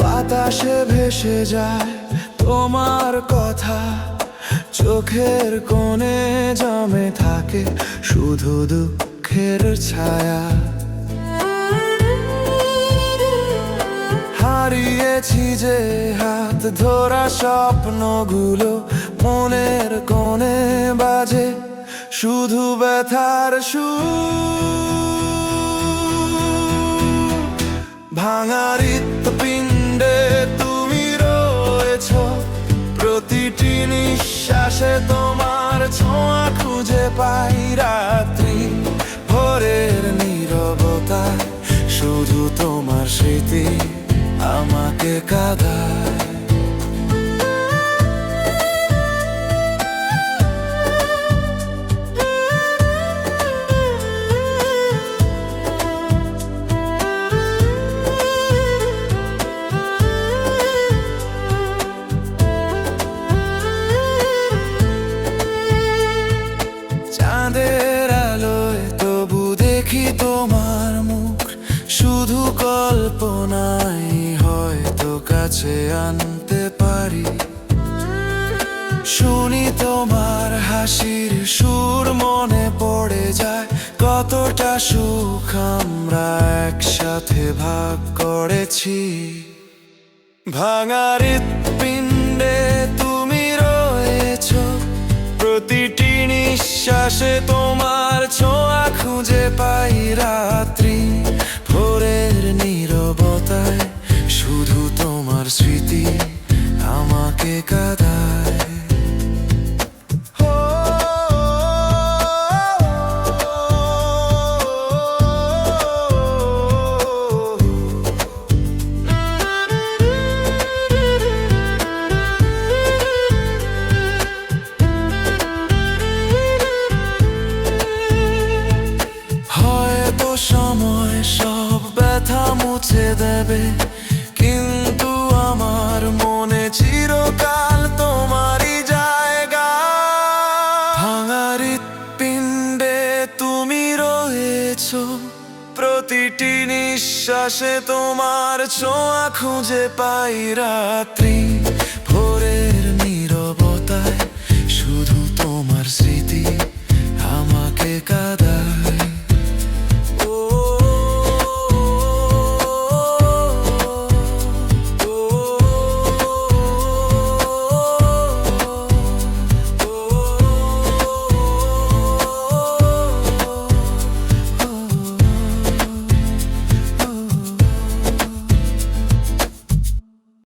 বাতাসে ভেসে যায় তোমার কথা। চোখের কোণে জমে থাকে শুধু দুঃখের ছায়া। হারিয়েছি যে হাত ধরা স্বপ্নগুলো মনের কোণে বাজে। শুধু ব্যথার সুর। ভাঙার পিণ্ডে তুমি রয়েছ। প্রতিটি নিঃশ্বাসে তোমার ছোঁয়া খুঁজে পাই রাত্রি। ভোরের নীরবতায় শুধু তোমার স্মৃতি। আমাকে কাঁদায়। চাঁদের আলোয় তবু দেখি তোমার মুখ শুধু কল্পনাই হয়তো কাছে আনতে পারি। শুনি তোমার হাসির সুর মনে পড়ে যায়। কতটা সুখ আমরা একসাথে ভাগ করেছি। ভাঙার পিণ্ডে তোমার স্মৃতি আমাকে কাঁদায় সময় সব ব্যথা মুছে দেবে রেখেছ প্রতিটি নিঃশ্বাসে তোমার ছোঁয়া খুঁজে পাই রাত্রি ভোরের